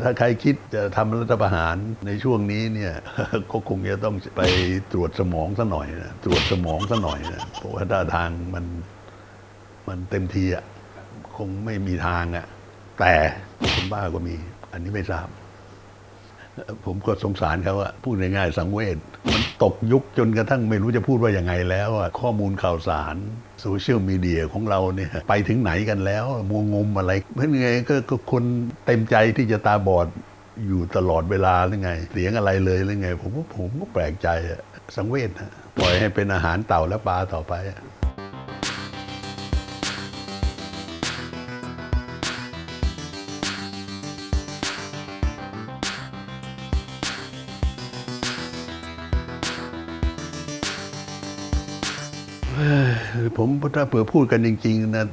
ถ้าใครคิดจะทำรัฐประหารในช่วงนี้เนี่ยก็คงจะต้องไปตรวจสมองซะหน่อยนะตรวจสมองซะหน่อยนะเพราะว่าท่าทางมันมันเต็มทีอะคงไม่มีทางอะแต่คนบ้าก็มี อันนี้ไม่ทราบ ผมก็สงสารเขาอะพูดง่ายๆสังเวชมันตกยุคจนกระทั่งไม่รู้จะพูดว่ายังไงแล้วอะข้อมูลข่าวสารโซเชียลมีเดียของเราเนี่ยไปถึงไหนกันแล้วมัวงมอะไรเพราะไงก็ก็คนเต็มใจที่จะตาบอดอยู่ตลอดเวลาหรือไง เสียงอะไรเลยหรือไง ผมก็ผมก็แปลกใจอะสังเวชนะปล่อยให้เป็นอาหารเต่าและปลาต่อไป ผมถ้าเผื่อพูดกันจริงๆนะ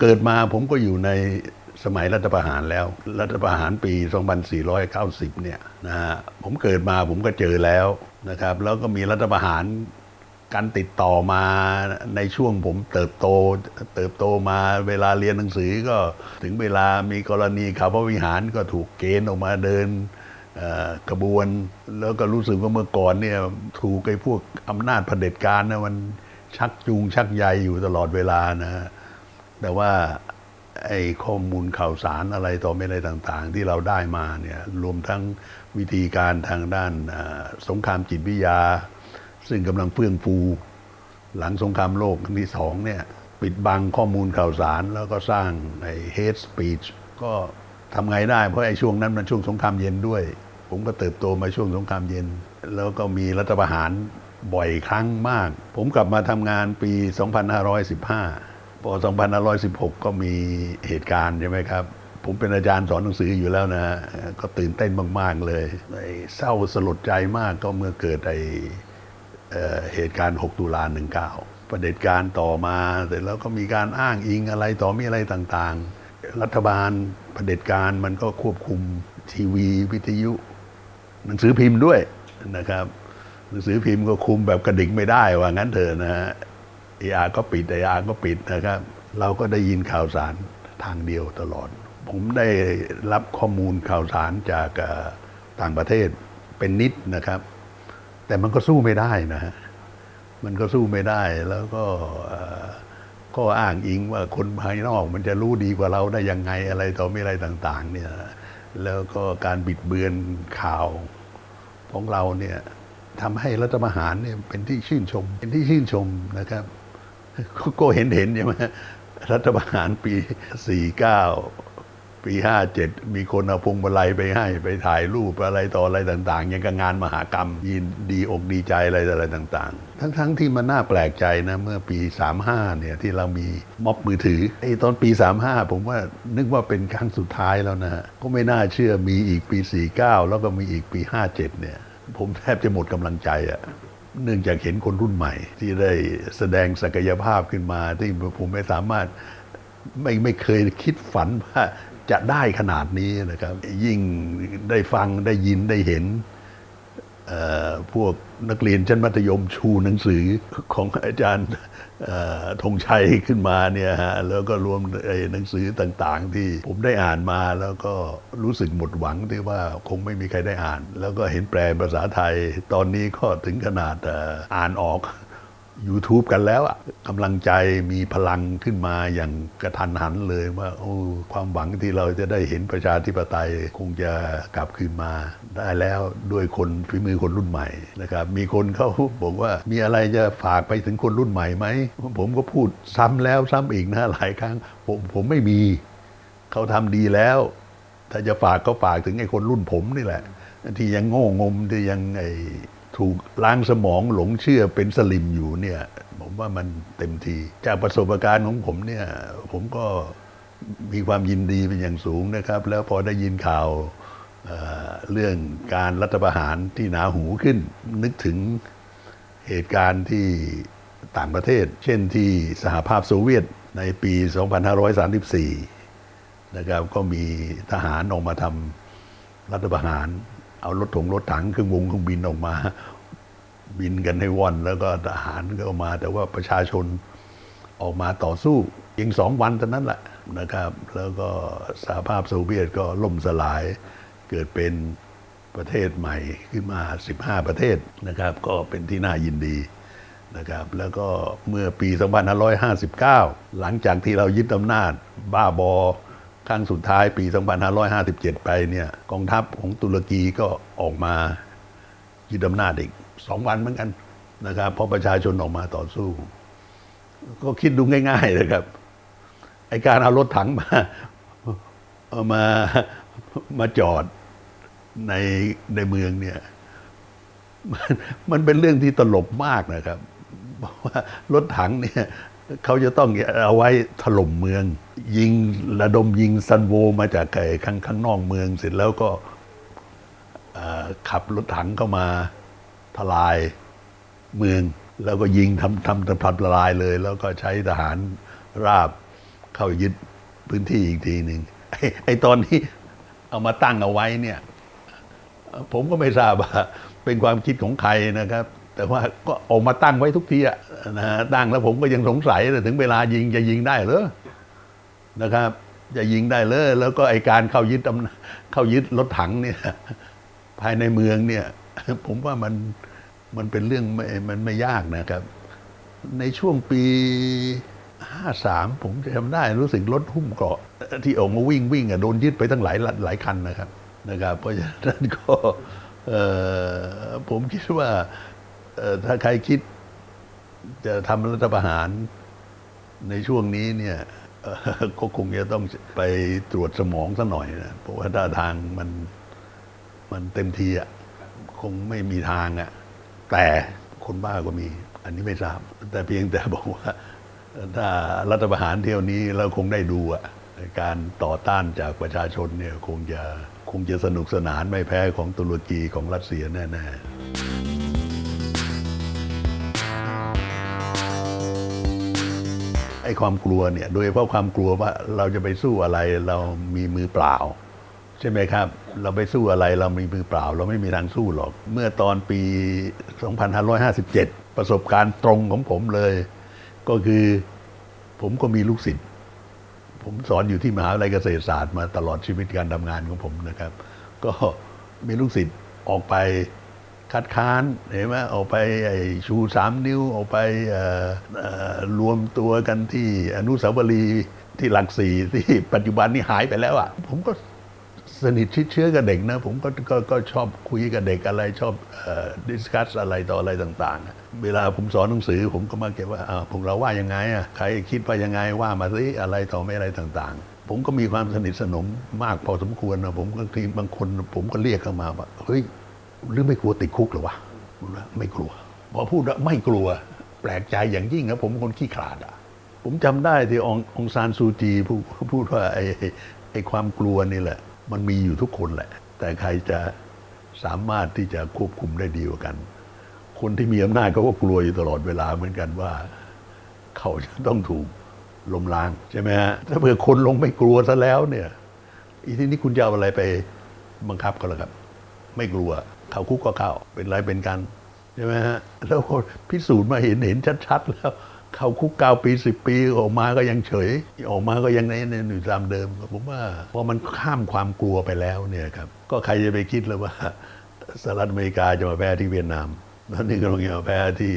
เกิดมาผมก็อยู่ในสมัยรัฐประหารแล้ว รัฐประหารปี 2490 เนี่ยนะฮะผมเกิดมาผมก็เจอแล้วนะครับ แล้วก็มีรัฐประหารการติดต่อมาในช่วงผมเติบโต เติบโตมาเวลาเรียนหนังสือก็ถึงเวลามีกรณีข่าวพระวิหารก็ถูกเกณฑ์ออกมาเดินกระบวน แล้วก็รู้สึกว่าเมื่อก่อนเนี่ยถูกไอ้พวกอำนาจเผด็จการนะมัน ชักจูงชักใยอยู่ตลอดเวลานะ แต่ว่าไอ้ข้อมูลข่าวสารอะไรต่อไม่อะไรต่างๆ ที่เราได้มาเนี่ยรวมทั้งวิธีการทางด้านสงครามจิตวิทยา ซึ่งกำลังเฟื่องฟู หลังสงครามโลกครั้งที่สองเนี่ยปิดบังข้อมูลข่าวสารแล้วก็สร้างไอ้ hate speech ก็ทำไงได้เพราะไอ้ช่วงนั้นมันช่วงสงครามเย็นด้วย ผมก็เติบโตมาช่วงสงครามเย็น แล้วก็มีรัฐประหาร บ่อยครั้งมาก ผมกลับมาทำงานปี 2515 พอ 2516 ก็มีเหตุการณ์ใช่ไหมครับ ผมเป็นอาจารย์สอนหนังสืออยู่แล้วนะ ก็ตื่นเต้นมาก ๆ เลยเศร้าสลดใจมากก็เมื่อเกิดไอ้เอ่อเหตุการณ์ 6 ตุลา19 ประเด็จการต่อมาเสร็จแล้วก็มีการอ้างอิงอะไรต่อมีอะไรต่างๆ รัฐบาลประเด็จการมันก็ควบคุมทีวีวิทยุ หนังสือพิมพ์ด้วยนะครับ หนังสือพิมพ์ก็คุมแบบกระดิกไม่ได้ว่างั้นเถอะนะฮะเออาก็ปิดเออาก็ปิดนะครับ เราก็ได้ยินข่าวสารทางเดียวตลอด ผมได้รับข้อมูลข่าวสารจากต่างประเทศเป็นนิดนะครับ แต่มันก็สู้ไม่ได้นะฮะมันก็สู้ไม่ได้แล้วก็เอ่อก็อ้างอิงว่าคนภายนอกมันจะรู้ดีกว่าเราได้ยังไงอะไรต่อไม่อะไรต่าง ๆ เนี่ย แล้วก็การบิดเบือนข่าวของเราเนี่ย ทำให้รัฐประหารเนี่ยเป็นที่ชื่นชม เป็นที่ชื่นชมนะครับก็เห็นเห็นใช่ไหมรัฐประหารปี 49 ปี 57 มีคนเอาพวงมาลัยไปให้ ไปถ่ายรูปอะไรต่ออะไรต่าง ๆ ยังกับงานมหากรรม ยินดีอกดีใจอะไรต่อะไรต่างๆ ทั้งๆที่มันน่าแปลกใจนะ เมื่อปี 35 เนี่ยที่เรามีม็อบมือถือไอ้ตอนปี 35 ผมว่านึกว่าเป็นครั้งสุดท้ายแล้วนะฮะก็ไม่น่าเชื่อมีอีกปี 49 แล้วก็มีอีกปี 57 เนี่ย ผมแทบจะหมดกำลังใจอะเนื่องจากเห็นคนรุ่นใหม่ ที่ได้แสดงศักยภาพขึ้นมา ที่ผมไม่สามารถไม่ไม่เคยคิดฝันว่าจะได้ขนาดนี้นะครับ ยิ่งได้ฟังได้ยินได้เห็น พวกนักเรียนชั้นมัธยมชูหนังสือของอาจารย์ธงชัยขึ้นมาเนี่ยฮะแล้วก็รวมหนังสือต่างๆ ที่ผมได้อ่านมาแล้วก็รู้สึกหมดหวังที่ว่าคงไม่มีใครได้อ่าน แล้วก็เห็นแปลภาษาไทย ตอนนี้ก็ถึงขนาดอ่านออก YouTube กันแล้วอะกำลังใจมีพลังขึ้นมาอย่างกระทันหันเลยว่าโอ้ความหวังที่เราจะได้เห็นประชาธิปไตยคงจะกลับคืนมาได้แล้วด้วยคนฝีมือคนรุ่นใหม่นะครับมีคนเขาบอกว่ามีอะไรจะฝากไปถึงคนรุ่นใหม่ไหมผมก็พูดซ้ำแล้วซ้ำอีกนะหลายครั้งผมผมไม่มีเขาทำดีแล้ว ถ้าจะฝากก็ฝากถึงไอ้คนรุ่นผมนี่แหละ ที่ยังโง่งมที่ยังไอ ถูกล้างสมองหลงเชื่อเป็นสลิมอยู่เนี่ยผมว่ามันเต็มที จากประสบการณ์ของผมเนี่ยผมก็มีความยินดีเป็นอย่างสูงนะครับ แล้วพอได้ยินข่าวเเรื่องการรัฐประหารที่หนาหูขึ้น นึกถึงเหตุการณ์ที่ต่างประเทศ เช่นที่สหภาพโซเวียตในปี 2534 นะครับ ก็มีทหารออกมาทำรัฐประหาร เอารถถงรถถังเครื่องวงเครื่องบินออกมา บินกันให้ว่อนแล้วก็ทหารก็มา แต่ว่าประชาชนออกมาต่อสู้เพียงสองวันเท่านั้นแหละนะครับ แล้วก็สหภาพโซเวียตก็ล่มสลายเกิดเป็นประเทศใหม่ขึ้นมา 15 ประเทศนะครับ ก็เป็นที่น่ายินดีนะครับ แล้วก็เมื่อปี 2559 หลังจากที่เรายึดอำนาจบ้าบอ ครั้งสุดท้ายปี 2557 ไปเนี่ยกองทัพของตุรกีก็ออกมายึดอำนาจอีกสองวันเหมือนกันนะครับเพราะประชาชนออกมาต่อสู้ ก็คิดดูง่ายๆนะครับไอการเอารถถังมาเอามามาจอดในในเมืองเนี่ยมันมันเป็นเรื่องที่ตลกมากนะครับเพราะว่ารถถังเนี่ย เขาจะต้องเอาไว้ถล่มเมือง ยิงระดมยิงซันโวมาจากไอ้ข้างข้างนอกเมืองเสร็จแล้วก็ขับรถถังเข้ามาทลายเมือง แล้วก็ยิงทำทำทำทำละลายเลย แล้วก็ใช้ทหารราบเข้ายึดพื้นที่อีกทีหนึ่งไอ้ไอ้ตอนนี้เอามาตั้งเอาไว้เนี่ย ผมก็ไม่ทราบว่าเป็นความคิดของใครนะครับ แต่ว่าก็ออกมาตั้งไว้ทุกทีอะนะตั้งแล้วผมก็ยังสงสัยแต่ถึงเวลายิงจะยิงได้เหรอนะครับ จะยิงได้เลย แล้วก็ไอการเข้ายึดเข้ายึดรถถังเนี่ย ภายในเมืองเนี่ย ผมว่ามันมันเป็นเรื่องไม่มันไม่ยากนะครับ ในช่วงปีห้าสามผมจะจำได้รู้สึกรถหุ้มเกาะ ที่ออกมาวิ่งวิ่งอะโดนยึดไปตั้งหลายหลายคันนะครับนะครับ เพราะฉะนั้นก็เออผมคิดว่า ถ้าใครคิดจะทำรัฐประหารในช่วงนี้เนี่ยก็คงจะต้องไปตรวจสมองซะหน่อยนะเพราะว่าท่าทางมันมันเต็มทีอะคงไม่มีทางอะแต่คนบ้าก็มี อันนี้ไม่ทราบ แต่เพียงแต่บอกว่า ถ้ารัฐประหารเที่ยวนี้เราคงได้ดูอะการต่อต้านจากประชาชนเนี่ยคงจะคงจะสนุกสนานไม่แพ้ของตุรกีของรัสเซียแน่ ๆ อ้ความกลัวเนี่ย โดยเฉพาะความกลัวว่าเราจะไปสู้อะไรเรามีมือเปล่า ใช่ไหมครับ เราไปสู้อะไรเรามีมือเปล่า เราไม่มีทางสู้หรอก เมื่อตอนปี 2557 ประสบการณ์ตรงของผมเลย ก็คือผมก็มีลูกศิษย์ผมสอนอยู่ที่มหาวิทยาลัยเกษตรศาสตร์มาตลอดชีวิตการทำงานของผมนะครับ ก็มีลูกศิษย์ออกไป คัดค้านเห็นไหมออกไปชูสามนิ้วออกไปรวมตัวกันที่อนุสาวรีย์ที่หลักสี่ที่ปัจจุบันนี้หายไปแล้วอะผมก็สนิทชิดเชื้อกับเด็กนะ ผมก็กก็ชอบคุยกับเด็กอะไรชอบดิสคัสอะไรต่ออะไรต่างๆ เวลาผมสอนหนังสือ ผมก็มาเก็บว่าอ้าวพวกเราว่ายังไงอะใครคิดว่ายังไงว่ามาสิอะไรต่อไม่อะไรต่างๆ ผมก็มีความสนิทสนมมากพอสมควรนะผมก็ทีบางคน ผมก็เรียกเข้ามาว่าเฮ้ย หรือไม่กลัวติดคุกหรอวะไม่กลัวพอพูดไม่กลัว แปลกใจอย่างยิ่งนะผมคนขี้ขลาดอะ ผมจำได้ที่ององซานซูจีพูดพูดว่าไอ้ไอ้ความกลัวนี่แหละ มันมีอยู่ทุกคนแหละ แต่ใครจะสามารถที่จะควบคุมได้ดีกว่ากัน คนที่มีอำนาจเขาก็กลัวอยู่ตลอดเวลาเหมือนกันว่า เขาจะต้องถูกล้มล้างใช่ไหมฮะถ้าเผื่อคนลงไม่กลัวซะแล้วเนี่ย อีทีนี้คุณจะเอาอะไรไปบังคับเขาล่ะครับ ไม่กลัว เข้าคุกก็เข้าเป็นไรเป็นกันใช่ไหมฮะแล้วพิสูจน์มาเห็นเห็นชัดๆแล้วเข้าคุกเก้าปีสิบปีออกมาก็ยังเฉย ออกมาก็ยังในในอยู่ตามเดิมผมว่าพอมันข้ามความกลัวไปแล้วเนี่ยครับก็ใครจะไปคิดเลยว่าสหรัฐอเมริกาจะมาแพ้ที่เวียดนามแล้วนี่ก็ลงมาแพ้ที่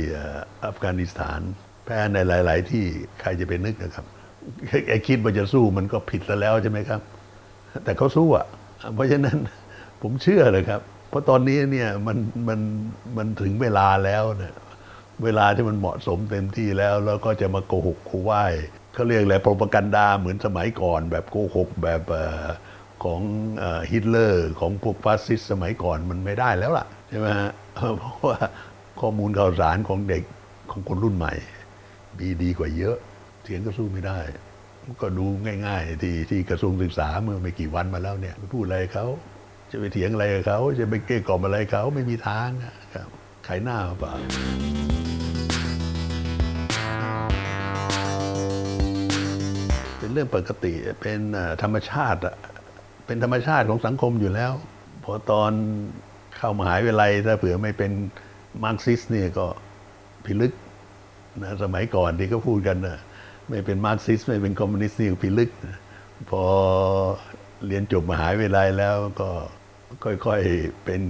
อัฟกานิสถาน แพ้ในหลาย ๆ ที่ใครจะไปนึกนะครับไอ้คิดว่าจะสู้มันก็ผิดซะแล้วใช่ไหมครับ แต่เขาสู้อะ เพราะฉะนั้นผมเชื่อเลยครับ เพราะตอนนี้เนี่ยมันมันมันถึงเวลาแล้วเนี่ยเวลาที่มันเหมาะสมเต็มที่แล้ว แล้วก็จะมาโกหกคูไหว้เขาเรียกอะไรโปรปกันดาเหมือนสมัยก่อน แบบโกหกแบบของฮิตเลอร์ของพวกฟาสซิสสมัยก่อนมันไม่ได้แล้วล่ะใช่ไหมฮะเพราะว่าข้อมูลข่าวสารของเด็กของคนรุ่นใหม่ มีดีกว่าเยอะเถียงก็สู้ไม่ได้ ก็ดูง่าย ๆ ที่ที่กระทรวงศึกษาเมื่อไม่กี่วันมาแล้วเนี่ยพูดอะไรเขา จะไปเถียงอะไรกับเขาจะไปเกลี้ยกล่อมอะไรเขาไม่มีทางครับขายหน้าเปล่าเป็นเรื่องปกติเป็นธรรมชาติเป็นธรรมชาติของสังคมอยู่แล้ว พอตอนเข้ามหาวิทยาลัยถ้าเผื่อไม่เป็นมาร์กซิสเนี่ยก็พิลึกนะสมัยก่อนที่เขาพูดกันนะไม่เป็นมาร์กซิสไม่เป็นคอมมิวนิสต์นี่พิลึก พอเรียนจบมหาวิทยาลัยแล้วก็ ค่อยๆ เป็น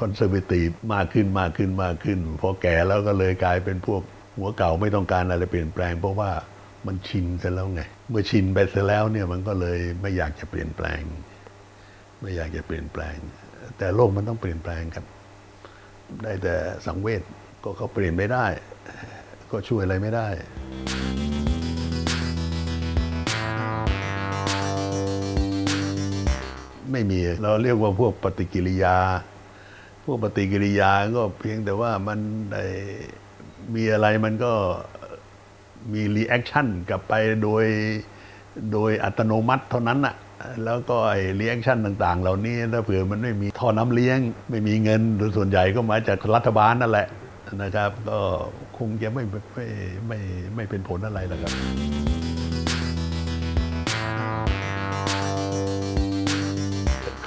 คอนเซอร์เวทีฟมากขึ้นมากขึ้นมากขึ้น พอแก่แล้วก็เลยกลายเป็นพวกหัวเก่าไม่ต้องการอะไรเปลี่ยนแปลง เพราะว่ามันชินซะแล้วไง เมื่อชินไปซะแล้วเนี่ยมันก็เลยไม่อยากจะเปลี่ยนแปลง ไม่อยากจะเปลี่ยนแปลง แต่โลกมันต้องเปลี่ยนแปลงครับ ได้แต่สังเวชก็เขาเปลี่ยนไม่ได้ ก็ช่วยอะไรไม่ได้ ไม่มี เราเรียกว่าพวกปฏิกิริยา พวกปฏิกิริยาก็เพียงแต่ว่ามันได้มีอะไรมันก็มีรีแอคชั่นกลับไปโดยโดยอัตโนมัติเท่านั้นน่ะแล้วก็ไอ้รีแอคชั่นต่าง ๆ เหล่านี้ถ้าเผื่อมันไม่มีท่อน้ำเลี้ยง ไม่มีเงินโดยส่วนใหญ่ก็มาจากรัฐบาลนั่นแหละนะครับ ก็คงจะไม่ไม่ไม่ไม่เป็นผลอะไรแล้วครับ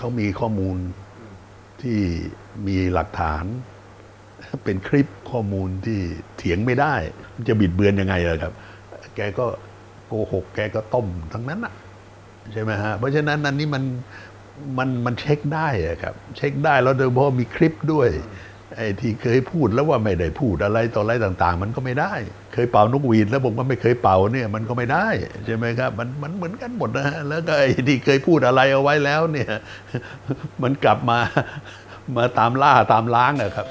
เขามีข้อมูลที่มีหลักฐาน เป็นคลิปข้อมูลที่เถียงไม่ได้ จะบิดเบือนยังไงล่ะครับ แกก็โกหก แกก็ต้มทั้งนั้นนะใช่ไหมฮะ เพราะฉะนั้นอันนี้มันมันมันเช็คได้อะครับ เช็คได้แล้วโดยเฉพาะมีคลิปด้วย ไอ้ที่เคยพูดแล้วว่าไม่ได้พูดอะไรต่ออะไรต่าง ๆ มันก็ไม่ได้ เคยเป่านกหวีดแล้วผมก็ไม่เคยเป่าเนี่ยมันก็ไม่ได้ใช่ไหมครับมันมันเหมือนกันหมดนะฮะแล้วก็ไอ้ที่เคยพูดอะไรเอาไว้แล้วเนี่ย มันกลับมามาตามล่าตามล้างอะครับ